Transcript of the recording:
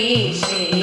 সেই